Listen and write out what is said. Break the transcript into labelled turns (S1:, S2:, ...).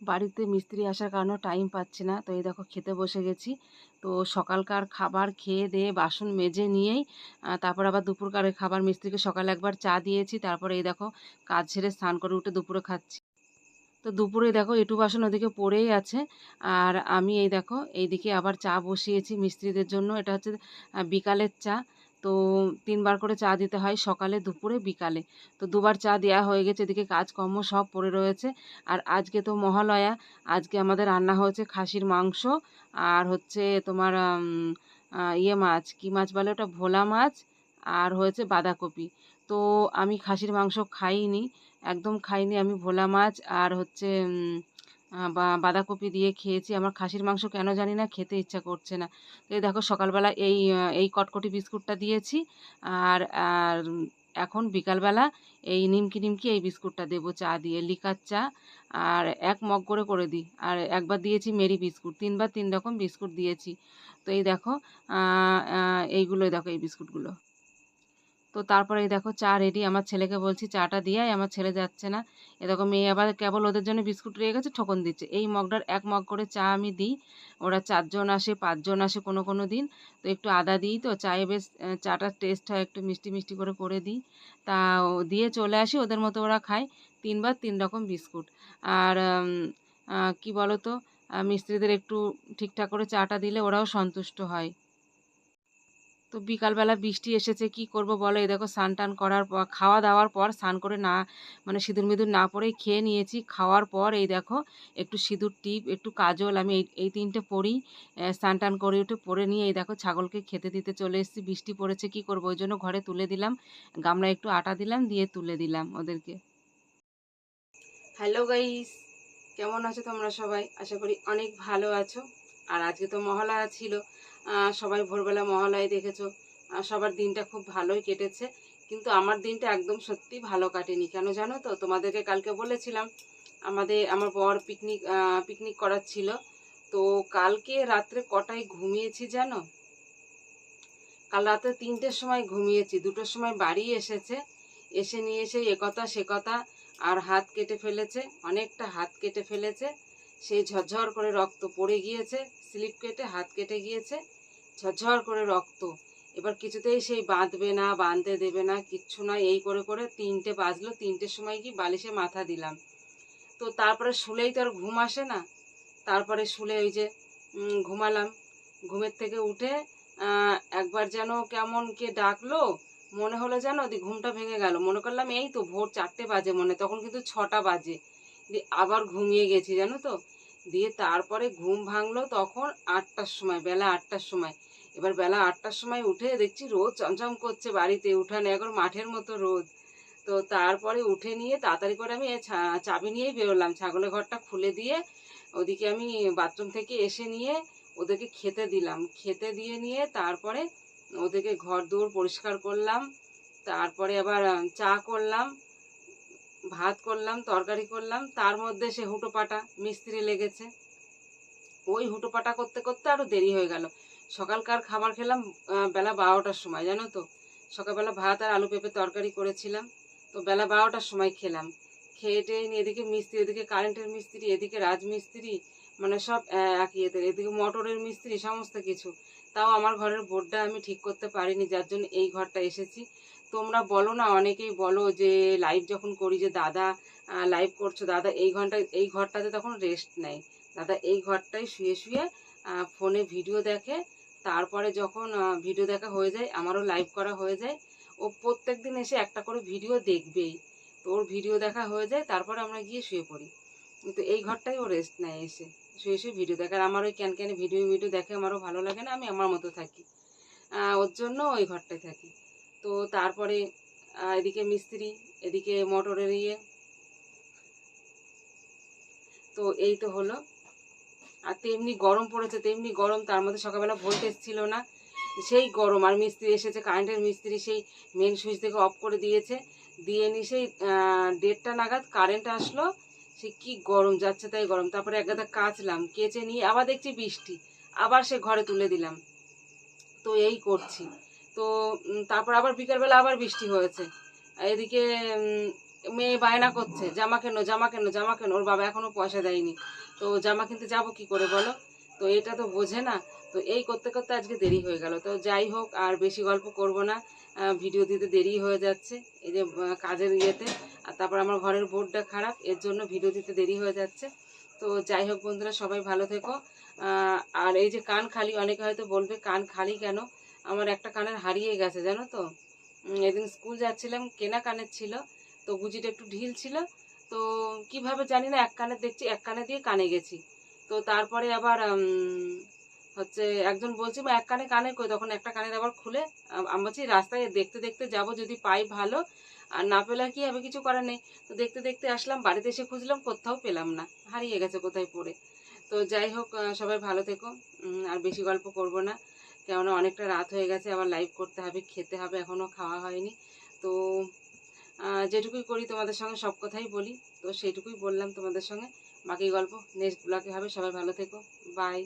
S1: বাড়িতে মিস্ত্রি আসার কারণে টাইম পাচ্ছি না। তো এই দেখো খেতে বসে গেছি। তো সকালকার খাবার খেয়ে দিয়ে বাসন মেজে নিয়েই তারপর আবার দুপুরকারের খাবার মিস্ত্রিকে সকালে একবার চা দিয়েছি। তারপরে এই দেখো কাজ ছেড়ে স্নান করে উঠে দুপুরে খাচ্ছি। তো দুপুরে দেখো এটু বাসন ওদিকে পড়েই আছে। আর আমি এই দেখো এইদিকে আবার চা বসিয়েছি মিস্ত্রিদের জন্য। এটা হচ্ছে বিকালের চা। তো তিনবার করে চা দিতে হয় সকালে, দুপুরে, বিকালে। তো দুবার চা দেওয়া হয়ে গেছে, এদিকে কাজকর্ম সব পড়ে রয়েছে। আর আজকে তো মহালয়া, আজকে আমাদের রান্না হয়েছে খাসির মাংস আর হচ্ছে তোমার ইয়ে মাছ, কি মাছ বলে ওটা? ভোলা মাছ আর হয়েছে বাঁধাকপি। তো আমি খাসির মাংস খাইনি একদম খাইনি, আমি ভোলা মাছ আর হচ্ছে বা- বাঁধাকপি দিয়ে খেয়েছি। আমার খাসির মাংস কেন জানি না, খেতে ইচ্ছা করছে না। তো এই দেখো সকালবেলা এই এই কটকটি বিস্কুটটা দিয়েছি আর আর এখন বিকালবেলা এই নিমকি নিমকি এই বিস্কুটটা দেবো, চা দিয়ে, লিকার চা। আর এক মগ করে করে দিই। আর একবার দিয়েছি মেরি বিস্কুট, তিনবার তিন রকম বিস্কুট দিয়েছি। তো এই দেখো এইগুলোই দেখো এই বিস্কুটগুলো। তো তারপরে দেখো চা রেডি আমার ছেলেকে বলছি চাটা দিয়ে আমার ছেলে যাচ্ছে না। এরকম মেয়ে আবার কেবল ওদের জন্য বিস্কুট রয়ে গেছে, ঠকন দিচ্ছে। এই মগটার এক মগ করে চা আমি দিই, ওরা চারজন আসে, পাঁচজন আসে কোনো কোনো দিন। তো একটু আদা দিই তো, চায়ে বেশ চাটার টেস্ট হয়, একটু মিষ্টি মিষ্টি করে করে দিই। তা দিয়ে চলে আসি, ওদের মতো ওরা খায়। তিনবার তিন রকম বিস্কুট। আর কি বলো তো মিস্ত্রিদের একটু ঠিকঠাক করে চাটা দিলে ওরাও সন্তুষ্ট হয়। তো বিকালবেলা বৃষ্টি এসেছে, কি করব বলো? এই দেখো স্নান টান করার পর, খাওয়া দাওয়ার পর স্নান করে না মানে সিঁদুর মিঁদুর না পরেই খেয়ে নিয়েছি। খাওয়ার পর এই দেখো একটু সিঁদুর টিপ, একটু কাজল, আমি এই এই তিনটে পরি স্নান টান করে উঠে পরে নিয়ে এই দেখো ছাগলকে খেতে দিতে চলে এসেছি। বৃষ্টি পড়েছে, কি করব? ওই জন্য ঘরে তুলে দিলাম। গামলায় একটু আটা দিলাম, দিয়ে তুলে দিলাম ওদেরকে। হ্যালো গাইস কেমন আছো তোমরা সবাই? আশা করি অনেক ভালো আছো। আর আজকে তো মহালয়া ছিল। সবাই ভোরবেলা মহালয়া দেখেছ। সবার দিনটা খুব ভালোই কেটেছে। কিন্তু আমার দিনটা একদম সত্যি ভালো কাটেনি। কেন জানো তো? তোমাদেরকে কালকে বলেছিলাম, আমাদের, আমার বর পিকনিক পিকনিক করার ছিল। তো কালকে রাত্রে কটায় ঘুমিয়েছি জানো? কাল রাতে তিনটের সময় ঘুমিয়েছি, দুটোর সময় বাড়ি এসেছে। এসে নিয়ে এসে এ কথা সে কথা আর হাত কেটে ফেলেছে, অনেকটা হাত কেটে ফেলেছে। সেই ঝরঝর করে রক্ত পড়ে গিয়েছে, স্লিপ কেটে, হাত কেটে গিয়েছে, ঝরঝর করে রক্ত। এবার কিছুতেই সেই বাঁধবে না, বাঁধতে দেবে না, কিচ্ছু না। এই করে করে তিনটে বাজলো, তিনটের সময় কি বালিশে মাথা দিলাম। তো তারপরে শুলেই তো আর ঘুম আসে না। তারপরে শুলে ওই যে ঘুমালাম। ঘুমের থেকে উঠে একবার যেন কেমন কে ডাকলো, মনে হলো যেন ঘুমটা ভেঙে গেল। মনে করলাম এই তো ভোর চারটে বাজে মনে, তখন কিন্তু ছটা বাজে। দিয়ে আবার ঘুমিয়ে গেছি, জানো তো? দিয়ে তারপরে ঘুম ভাঙলো তখন আটটার সময়, বেলা আটটার সময়। এবার বেলা আটটার সময় উঠে দেখছি রোদ চমচম করছে বাড়িতে, উঠানে এখন মাঠের মতো রোদ। তো তারপরে উঠে নিয়ে তাড়াতাড়ি করে আমি চাবি নিয়েই বেরোলাম। ছাগলের ঘরটা খুলে দিয়ে ওদিকে আমি বাথরুম থেকে এসে নিয়ে ওদেরকে খেতে দিলাম। খেতে দিয়ে নিয়ে তারপরে ওদেরকে ঘর দৌড় পরিষ্কার করলাম। তারপরে আবার চা করলাম। ভাত করলাম, তরকারি করলাম, তার মধ্যে সে হুটোপাটা মিস্ত্রি লেগেছে। ওই হুটোপাটা করতে করতে আরও দেরি হয়ে গেল। সকালকার খাবার খেলাম বেলা বারোটার সময়, জানো তো? সকালবেলা ভাত আর আলু পেঁপে তরকারি করেছিলাম, তো বেলা বারোটার সময় খেলাম। খেয়ে টেয়ে নিয়ে এদিকে মিস্ত্রি এদিকে কারেন্টের মিস্ত্রি, এদিকে রাজমিস্ত্রি মানে সব একই ইয়েতে, এদিকে মোটরের মিস্ত্রি, সমস্ত কিছু। তাও আমার ঘরের বোর্ডটা আমি ঠিক করতে পারিনি, যার জন্য এই ঘরটা এসেছি। তোমরা বলো না, অনেকেই বলো যে লাইভ যখন করি যে, দাদা লাইভ করছ, দাদা, এই ঘণ্টা, এই ঘরটাতে তখন রেস্ট নেয় দাদা, এই ঘরটায় শুয়ে শুয়ে ফোনে ভিডিও দেখে, তারপরে যখন ভিডিও দেখা হয়ে যায়, আমারও লাইভ করা হয়ে যায়, ও প্রত্যেক দিন এসে একটা করে ভিডিও দেখবেই। তো ওর ভিডিও দেখা হয়ে যায়, তারপরে আমরা গিয়ে শুয়ে পড়ি। কিন্তু এই ঘরটাই ও রেস্ট নেয় এসে। শুয়ে শুয়ে ভিডিও দেখে, আর আমার ওই ক্যান ক্যানে ভিডিও ভিডিও দেখে আমারও ভালো লাগে না, আমি আমার মতো থাকি। ওর জন্য ওই ঘরটায় থাকি। তো তারপরে এদিকে মিস্ত্রি, এদিকে মোটরের ইয়ে। তো এই তো হলো। আর তেমনি গরম পড়েছে, তেমনি গরম, তার মধ্যে সকালবেলা ভোল্টেজ ছিল না। সেই গরম, আর মিস্ত্রি এসেছে কারেন্টের মিস্ত্রি সেই মেন সুইচ থেকে অফ করে দিয়েছে। দিয়ে নি সেই দেড়টা নাগাদ কারেন্ট আসলো। সে কি গরম যাচ্ছে তাই গরম। তারপরে এক গাদা কাচলাম কেচে নিয়ে আবার দেখছি বৃষ্টি। আবার সে ঘরে তুলে দিলাম। তো এই করছি। তো তারপর আবার বিকালবেলা আবার বৃষ্টি হয়েছে। এদিকে মেয়ে বায়না করছে, জামা কেন জামা কেন জামা কেন। ওর বাবা এখনও পয়সা দেয়নি। তো জামা কিনতে যাব কি করে বলো? তো এটা তো বোঝে না। তো এই করতে করতে আজকে দেরি হয়ে গেল। তো যাই হোক, আর বেশি গল্প করব না। ভিডিও দিতে দেরি হয়ে যাচ্ছে। এই যে কাজের ইয়েতে। আর তারপর আমার ঘরের বোর্ডটা খারাপ। এর জন্য ভিডিও দিতে দেরি হয়ে যাচ্ছে। তো যাই হোক, বন্ধুরা, সবাই ভালো থেকো। আর এই যে, কান খালি, অনেকে হয়তো বলবে, কান খালি কেন? আমার একটা কানের হারিয়ে গেছে জানো তো? এদিন স্কুল যাচ্ছিলাম কেনা কানের ছিল তো গুজিটা একটু ঢিল ছিল তো কীভাবে জানি না এক কানে দেখছি এক কানে দিয়ে কানে গেছি। তো তারপরে আবার হচ্ছে একজন বলছি "মা, এক কানে কানে কই? তখন একটা কানের আবার খুলে আমি বলছি রাস্তায় দেখতে দেখতে যাব যদি পাই ভালো আর না পেলে কি হবে? কিছু করার নেই। তো দেখতে দেখতে আসলাম বাড়িতে এসে খুঁজলাম কোথাও পেলাম না হারিয়ে গেছে কোথায় পড়ে। তো যাই হোক সবাই ভালো থেকো আর বেশি গল্প করব না। কেননা অনেকটা রাত হয়ে গেছে, আবার লাইভ করতে হবে, খেতে হবে এখনও খাওয়া হয়নি। তো যেটুকুই করি তোমাদের সঙ্গে সব কথাই বলি। তো সেইটুকুই বললাম তোমাদের সঙ্গে। বাকি গল্প নেক্সট ব্লগে হবে, সবাই ভালো থেকো। বাই